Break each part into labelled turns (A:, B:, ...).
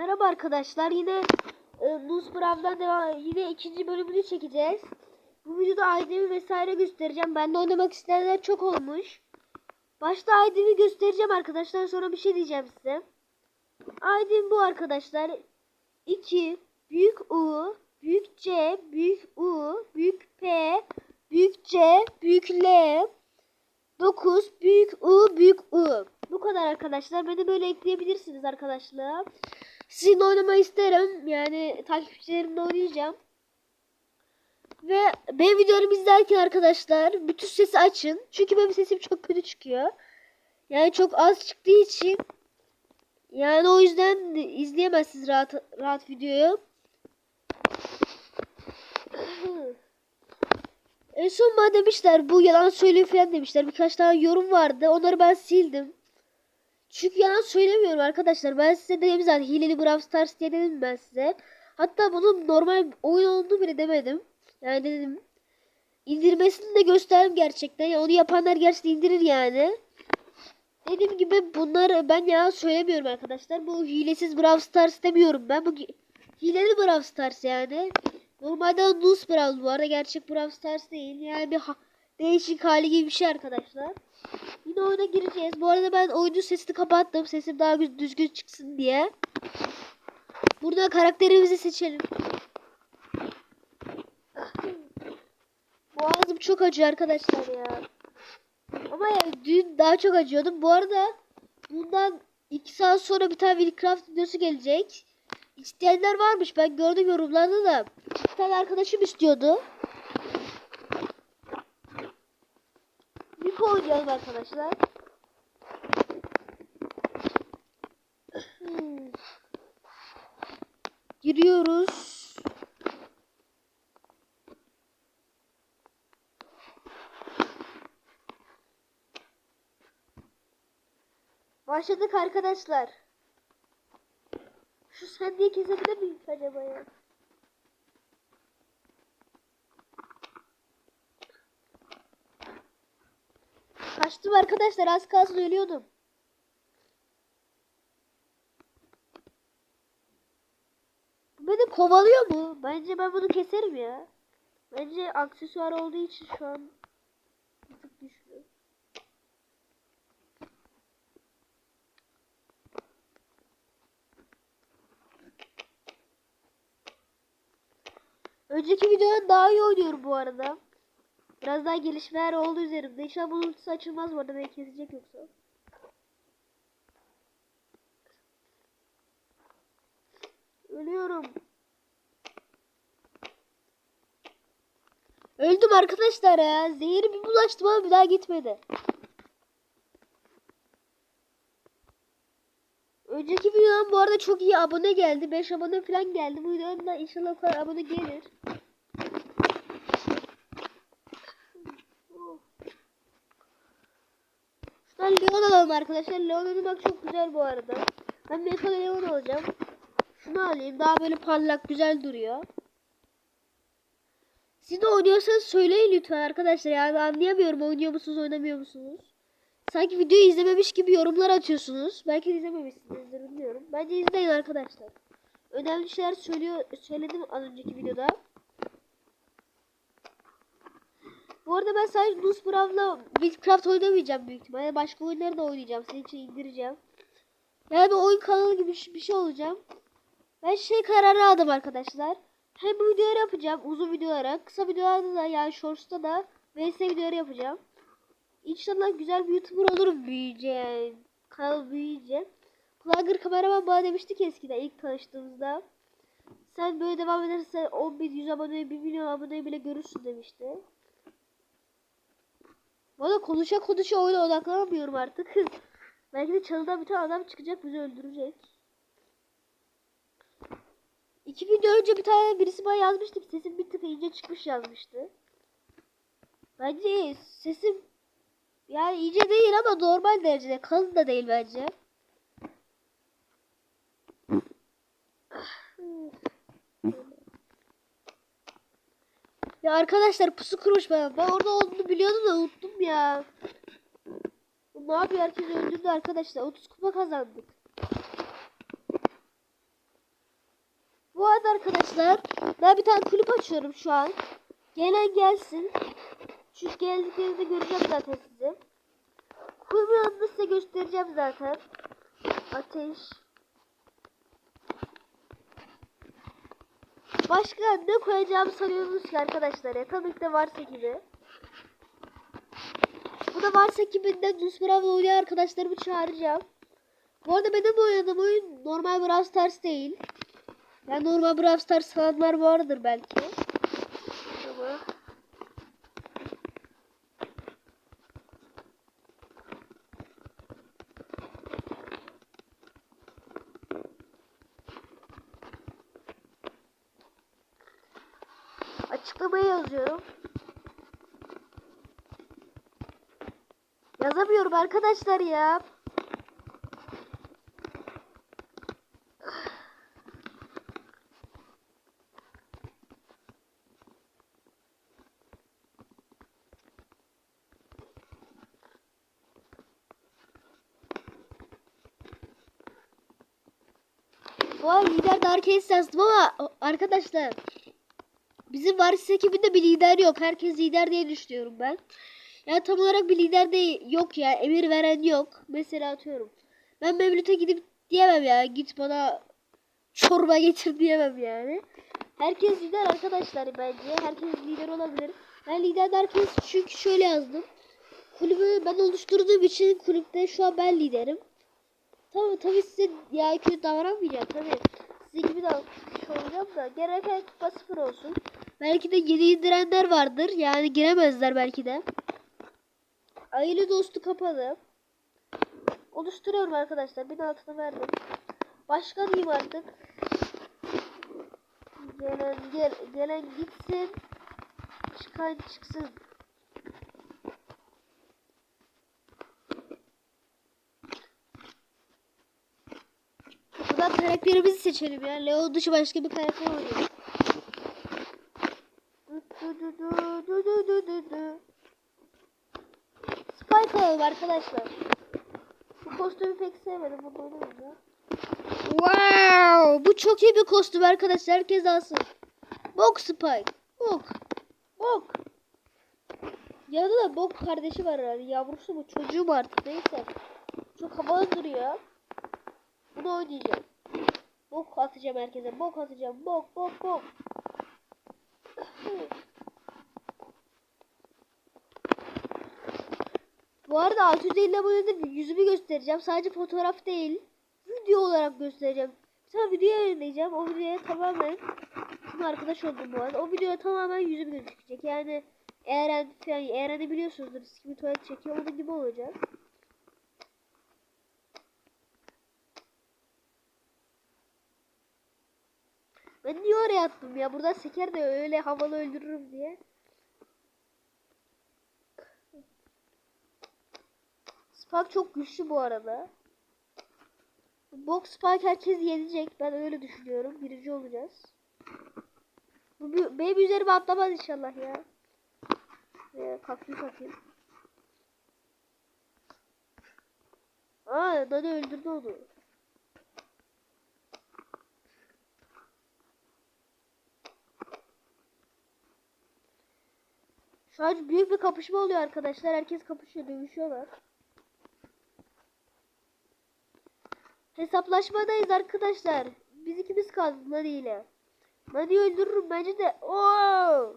A: Merhaba arkadaşlar. Yine e, Nuz Brav'dan devam yine ikinci bölümünü çekeceğiz. Bu videoda ID'mi vesaire göstereceğim. Ben de oynamak isteyenler çok olmuş. Başta ID'mi göstereceğim arkadaşlar. Sonra bir şey diyeceğim size. ID'm bu arkadaşlar. 2 büyük U büyük C büyük U büyük P büyük C büyük L 9 büyük U büyük U. Bu kadar arkadaşlar. Beni böyle ekleyebilirsiniz arkadaşlar. Sizinle oynamayı isterim. Yani takipçilerimle oynayacağım. Ve benim videolarımı izlerken arkadaşlar bütün sesi açın. Çünkü benim sesim çok kötü çıkıyor. Yani çok az çıktığı için yani o yüzden izleyemezsiniz rahat rahat videoyu. En son bana demişler bu yalan söylüyor falan demişler. Birkaç tane yorum vardı. Onları ben sildim. Çünkü yalan söylemiyorum arkadaşlar. Ben size dedim zaten hileli Brawl Stars diye dedim ben size. Hatta bunun normal oyun olduğunu bile demedim. Yani dedim. İndirmesini de gösterdim gerçekten. Yani onu yapanlar gerçekten indirir yani. Dediğim gibi bunlar ben yalan söylemiyorum arkadaşlar. Bu hilesiz Brawl Stars demiyorum ben. Bu hileli Brawl Stars yani. Normalde Nus Brawl bu arada gerçek Brawl Stars değil. Yani bir ha- değişik hali gibi bir şey arkadaşlar. Yine oyuna gireceğiz. Bu arada ben oyunun sesini kapattım. Sesim daha gü- düzgün çıksın diye. Burada karakterimizi seçelim. Boğazım çok acıyor arkadaşlar ya. Ama yani dün daha çok acıyordum. Bu arada bundan 2 saat sonra bir tane Minecraft videosu gelecek. İsteyenler varmış. Ben gördüm yorumlarda da. Bir tane arkadaşım istiyordu. Oynayalım arkadaşlar. Hmm. Giriyoruz. Başladık arkadaşlar. Şu sendiye kesebilir miyim acaba ya? Kaçtım arkadaşlar az kalsın ölüyordum. Beni kovalıyor mu? Bence ben bunu keserim ya. Bence aksesuar olduğu için şu an bir tık. Önceki videodan daha iyi oynuyorum bu arada. Biraz daha gelişmeler oldu üzerimde. İnşallah bunun açılmaz bu arada beni kesecek yoksa. Ölüyorum. Öldüm arkadaşlar ya. Zehri bir bulaştım ama bir daha gitmedi. Önceki videodan bu arada çok iyi abone geldi. 5 abone falan geldi. Bu videodan da inşallah o kadar abone gelir. Şuradan Leon alalım arkadaşlar. Leon oynamak çok güzel bu arada. Ben Mecha Leon alacağım. Şunu alayım. Daha böyle parlak güzel duruyor. Siz de oynuyorsanız söyleyin lütfen arkadaşlar. Yani anlayamıyorum oynuyor musunuz oynamıyor musunuz? Sanki videoyu izlememiş gibi yorumlar atıyorsunuz. Belki izlememişsinizdir bilmiyorum. Bence izleyin arkadaşlar. Önemli şeyler söylüyor, söyledim az önceki videoda. Bu arada ben sadece Nus Brav'la Minecraft oynamayacağım büyük ihtimalle. Başka oyunları da oynayacağım. Senin için indireceğim. Yani bir oyun kanalı gibi bir şey- bir şey olacağım. Ben şey kararı aldım arkadaşlar. Hem bu videoları yapacağım uzun videolara. Kısa videolarda da yani shorts'ta da VS videoları yapacağım. İnşallah güzel bir YouTuber olurum büyüyünce yani. Kanal büyüyünce. Plugger kameraman bana demişti ki eskiden ilk tanıştığımızda. Sen böyle devam edersen 10 bin 100 abone 1 milyon abone bile görürsün demişti. Bana konuşa konuşa oyuna odaklanamıyorum artık. Belki de çalıdan bir tane adam çıkacak bizi öldürecek. İki video önce bir tane birisi bana yazmıştı sesim bir tık ince çıkmış yazmıştı. Bence sesim yani ince değil ama normal derecede. Kalın da değil bence. Ya arkadaşlar pusu kurmuş bana. Ben orada olduğunu biliyordum da unuttum ya. Bu ne yapıyor? Herkes öldürdü arkadaşlar. 30 kupa kazandık. arkadaşlar. Ben bir tane kulüp açıyorum şu an. Gelen gelsin. Çünkü geldiklerinde göreceğim zaten sizi. Kulübün adını size göstereceğim zaten. Ateş. Başka ne koyacağımı sanıyorsunuz ki arkadaşlar. Tabii ki de varsa gibi. Bu da varsa kibinden Düz Bravo oynayan arkadaşlarımı çağıracağım. Bu arada benim oynadığım oyun normal Brawl Stars değil. Yani normal Brawl Stars sananlar vardır belki. Ama açıklamaya yazıyorum. Yazamıyorum arkadaşlar ya. Bu lider Dark Ace yazdım ama arkadaşlar bizim varis ekibinde bir lider yok. Herkes lider diye düşünüyorum ben. Yani tam olarak bir lider de yok ya. Emir veren yok. Mesela atıyorum. Ben Mevlüt'e gidip diyemem ya. Git bana çorba getir diyemem yani. Herkes lider arkadaşlar bence. Herkes lider olabilir. Ben lider derken çünkü şöyle yazdım. Kulübü ben oluşturduğum için kulüpte şu an ben liderim. Tabii tabii size ya kötü davranmayacağım tabii. Size gibi davranmış olacağım da gereken kupa sıfır olsun. Belki de yeni indirenler vardır. Yani giremezler belki de. Aile dostu kapalı. Oluşturuyorum arkadaşlar. Bir de altına verdim. Başka diyeyim artık. Gelen gel, gelen gitsin. Çıkan çıksın. Buradan karakterimizi seçelim ya. Leo dışı başka bir karakter oynayalım. Spike alalım arkadaşlar. Bu kostümü pek sevmedim. Bunu oynamayacağım. Wow! Bu çok iyi bir kostüm arkadaşlar. Herkes alsın. Bok Spike. Bok. Bok. Yanında da Bok kardeşi var herhalde. Yavrusu mu? Çocuğu mu artık? Neyse. Çok havalı duruyor. Bunu oynayacağım. Bok atacağım herkese. Bok atacağım. Bok bok bok. Bu arada 650 abonede yüzümü göstereceğim. Sadece fotoğraf değil. Video olarak göstereceğim. Bir tane video yayınlayacağım. O videoya tamamen Şimdi arkadaş oldum bu arada. O videoya tamamen yüzüm gözükecek. Yani Eren falan Eren'i biliyorsunuzdur. Kimi tuvalet çekiyor. Onun gibi olacak. Ben niye oraya attım ya? Buradan seker de öyle havalı öldürürüm diye. Spark çok güçlü bu arada. Box Spark herkes yenecek. Ben öyle düşünüyorum. Birinci olacağız. Bu benim üzerime atlamaz inşallah ya. Ve kaktüs atayım. Aa, Nani öldürdü onu. An büyük bir kapışma oluyor arkadaşlar. Herkes kapışıyor, dövüşüyorlar. Hesaplaşmadayız arkadaşlar. Biz ikimiz kaldık Nani ile. Nani'yi öldürürüm bence de. Oo!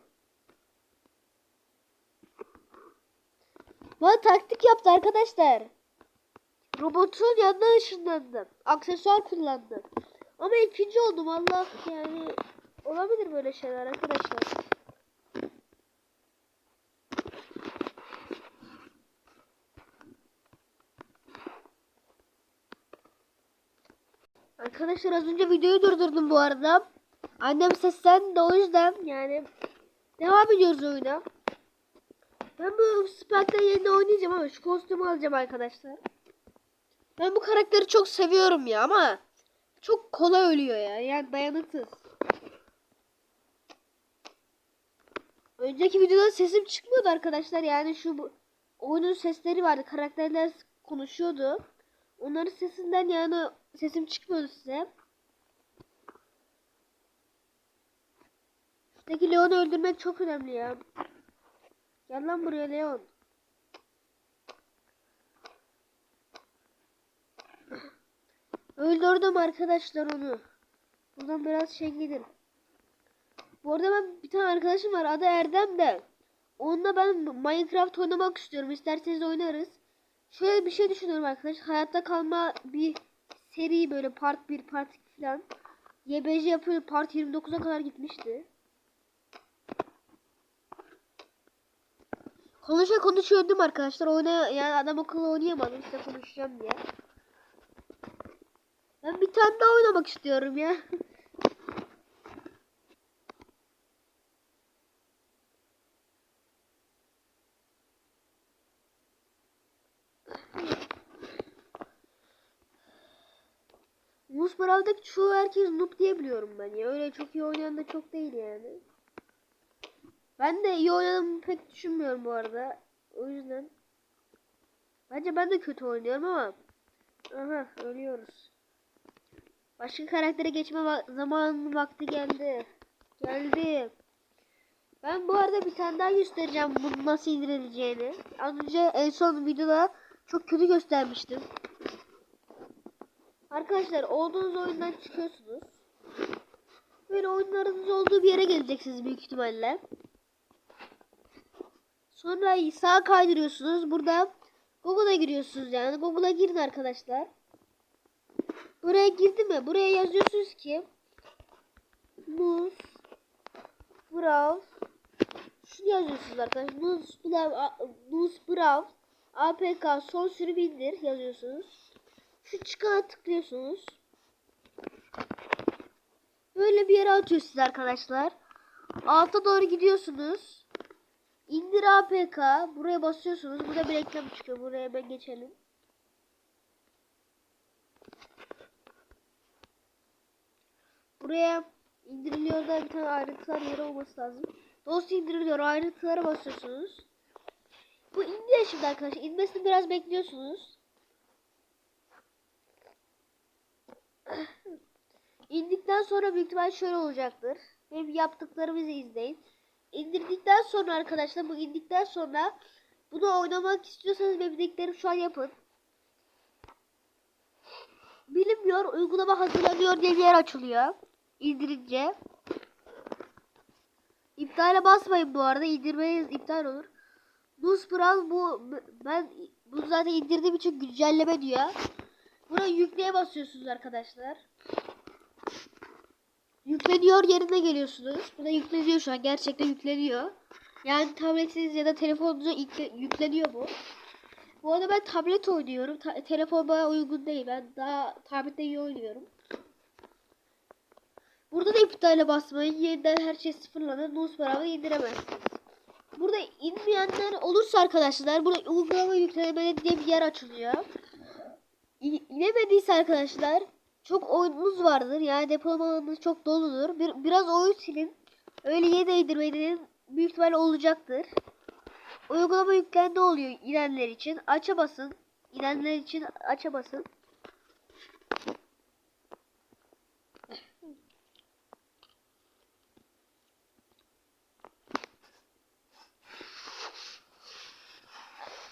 A: Bana taktik yaptı arkadaşlar. Robotun yanına ışınlandım. Aksesuar kullandım. Ama ikinci oldum Allah yani. Olabilir böyle şeyler arkadaşlar. Arkadaşlar az önce videoyu durdurdum bu arada. Annem seslendi o yüzden yani devam ediyoruz oyuna. Ben bu Spike'den yerine oynayacağım ama şu kostümü alacağım arkadaşlar. Ben bu karakteri çok seviyorum ya ama çok kolay ölüyor ya. Yani dayanıksız. Önceki videoda sesim çıkmıyordu arkadaşlar. Yani şu oyunun sesleri vardı. Karakterler konuşuyordu. Onların sesinden yani sesim çıkmıyordu size. Üstteki Leon'u öldürmek çok önemli ya. Gel lan buraya Leon. Öldürdüm arkadaşlar onu. Buradan biraz şey gelir. Bu arada ben bir tane arkadaşım var adı Erdem de. Onunla ben Minecraft oynamak istiyorum. İsterseniz oynarız. Şöyle bir şey düşünüyorum arkadaşlar. Hayatta kalma bir seri böyle part 1 part 2 falan. YBC yapıyor part 29'a kadar gitmişti. Konuşa konuşuyordum arkadaşlar. Oyna yani adam akıllı oynayamadım işte konuşacağım diye. Ben bir tane daha oynamak istiyorum ya. Mus Brawl'daki çoğu herkes noob diye biliyorum ben ya. Öyle çok iyi oynayan da çok değil yani. Ben de iyi oynadığımı pek düşünmüyorum bu arada. O yüzden. Bence ben de kötü oynuyorum ama. Aha ölüyoruz. Başka karaktere geçme va- zaman vakti geldi. Geldi. Ben bu arada bir tane daha göstereceğim bunu nasıl indirileceğini. Az önce en son videoda çok kötü göstermiştim. Arkadaşlar olduğunuz oyundan çıkıyorsunuz. Böyle oyunlarınız olduğu bir yere geleceksiniz büyük ihtimalle. Sonra sağa kaydırıyorsunuz. Burada Google'a giriyorsunuz yani. Google'a girin arkadaşlar. Buraya girdi mi? Buraya yazıyorsunuz ki Mus Browse Şunu yazıyorsunuz arkadaşlar. Mus Browse APK son sürüm indir yazıyorsunuz. Şu çıkana tıklıyorsunuz. Böyle bir yere atıyor siz arkadaşlar. Alta doğru gidiyorsunuz. İndir APK. Buraya basıyorsunuz. Burada bir reklam çıkıyor. Buraya hemen geçelim. Buraya indiriliyor da bir tane ayrıntılar yeri olması lazım. Dosya indiriliyor. Ayrıntılara basıyorsunuz. Bu indi şimdi arkadaşlar. İnmesini biraz bekliyorsunuz. İndikten sonra büyük ihtimal şöyle olacaktır. Benim yaptıklarımızı izleyin. İndirdikten sonra arkadaşlar bu indikten sonra bunu oynamak istiyorsanız benim dediklerimi şu an yapın. Bilinmiyor uygulama hazırlanıyor diye bir yer açılıyor. İndirince. İptale basmayın bu arada. İndirmeniz iptal olur. Nus Brawl bu ben bu zaten indirdiğim için güncelleme diyor. Buraya yükleye basıyorsunuz arkadaşlar. Yükleniyor yerine geliyorsunuz. Bu da yükleniyor şu an. Gerçekten yükleniyor. Yani tabletiniz ya da telefonunuza yükle, yükleniyor bu. Bu arada ben tablet oynuyorum. Ta telefon bana uygun değil. Ben daha tablette iyi oynuyorum. Burada da iptale basmayın. Yeniden her şey sıfırlanır. Nus beraber indiremezsiniz. Burada inmeyenler olursa arkadaşlar burada uygulama yüklemeli diye bir yer açılıyor. İnemediyse arkadaşlar çok oyununuz vardır. Yani depolamanız çok doludur. Bir, biraz oyun silin. Öyle yeniden indirmenin büyük ihtimal olacaktır. Uygulama yüklendi oluyor inenler için. Aça basın. İnenler için aça basın.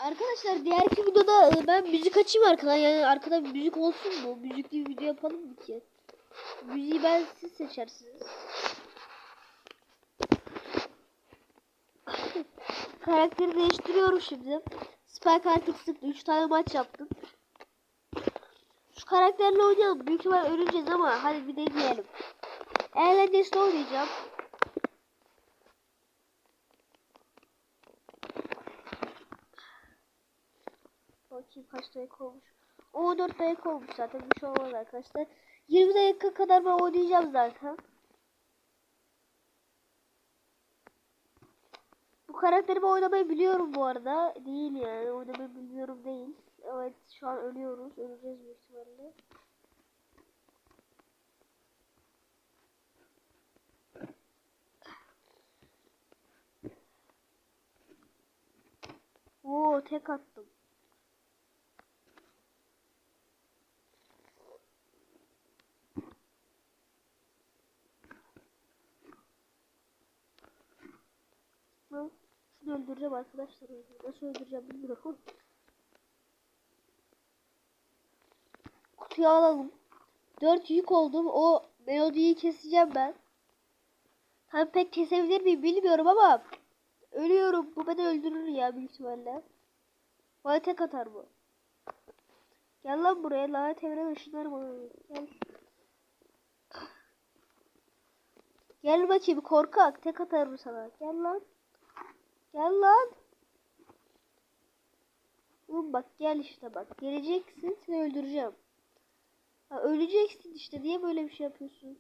A: Arkadaşlar diğerki videoda e, ben müzik açayım arkadan yani arkada bir müzik olsun mu? Müzikli bir video yapalım mı ki? Müziği ben siz seçersiniz. Karakteri değiştiriyorum şimdi. Spike artık sıktı. 3 tane maç yaptım. Şu karakterle oynayalım. Büyük ihtimal öleceğiz ama hadi bir deneyelim. Eğlencesine oynayacağım. Bakayım kaç dakika olmuş. 14 dakika olmuş zaten bir şey olmaz arkadaşlar. 20 dakika kadar ben oynayacağım zaten. Bu karakteri ben oynamayı biliyorum bu arada. Değil yani oynamayı biliyorum değil. Evet şu an ölüyoruz. Öleceğiz büyük ihtimalle. Oo tek attım. Öldüreceğim arkadaşlar. Nasıl öldüreceğim bilmiyorum. Kutuyu alalım. 4 yük oldum. O melodiyi keseceğim ben. Tabii pek kesebilir miyim bilmiyorum ama ölüyorum. Bu beni öldürür ya büyük ihtimalle. Bana tek atar bu. Gel lan buraya. Lanet evren ışınlarım onu. Gel. Gel bakayım korkak. Tek atarım sana. Gel lan. Gel lan. Oğlum bak gel işte bak. Geleceksin seni öldüreceğim. Ha, öleceksin işte. Niye böyle bir şey yapıyorsun?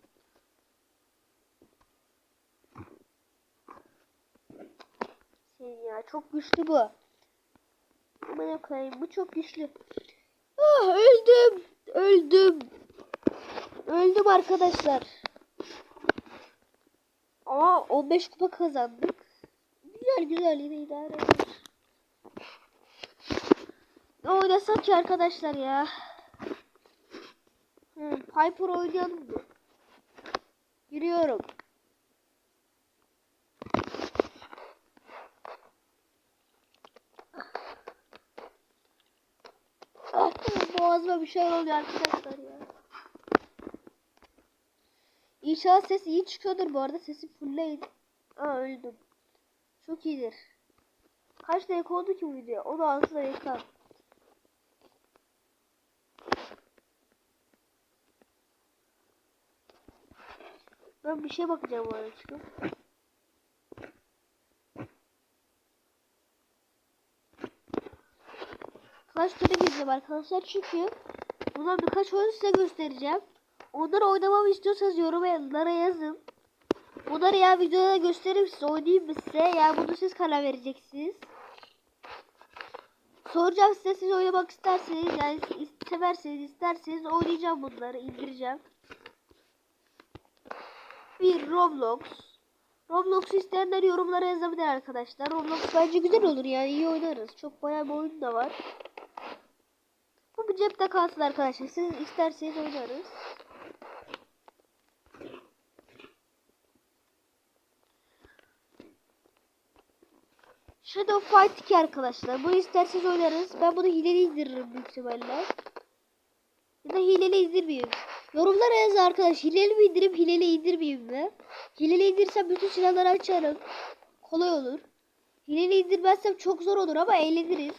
A: Sen ya çok güçlü bu. Aman koyayım bu çok güçlü. Ah öldüm. Öldüm. Öldüm arkadaşlar. Aa 15 kupa kazandık. Güzel güzel yine idare eder. Oynasak ki arkadaşlar ya? Hı, Piper oynayalım mı? Giriyorum. Ah, boğazıma bir şey oluyor arkadaşlar ya. İnşallah ses iyi çıkıyordur bu arada. Sesi fullleyin. Aa öldüm. Çok iyidir. Kaç dakika oldu ki bu video? 16 dakika. Ben bir şey bakacağım bu arada çıkıp. Kaç tane gireceğim arkadaşlar çünkü bundan birkaç oyun size göstereceğim. Onları oynamamı istiyorsanız yorumlara yazın. Bunları ya videoda göstereyim size oynayayım mı size? Yani bunu siz karar vereceksiniz. Soracağım size siz oynamak isterseniz yani severseniz isterseniz oynayacağım bunları indireceğim. Bir Roblox. Roblox'u isteyenler yorumlara yazabilir arkadaşlar. Roblox bence güzel olur yani iyi oynarız. Çok bayağı bir oyun da var. Bu bir cepte kalsın arkadaşlar. Siz isterseniz oynarız. Shadow Fight 2 arkadaşlar. Bunu isterseniz oynarız. Ben bunu hileli indiririm büyük ihtimalle. Ya da hileli indirmeyeyim. Yorumlara yazın arkadaş. Hileli mi indirip hileli indirmeyeyim mi? Hileli indirsem bütün silahları açarım. Kolay olur. Hileli indirmezsem çok zor olur ama eğleniriz.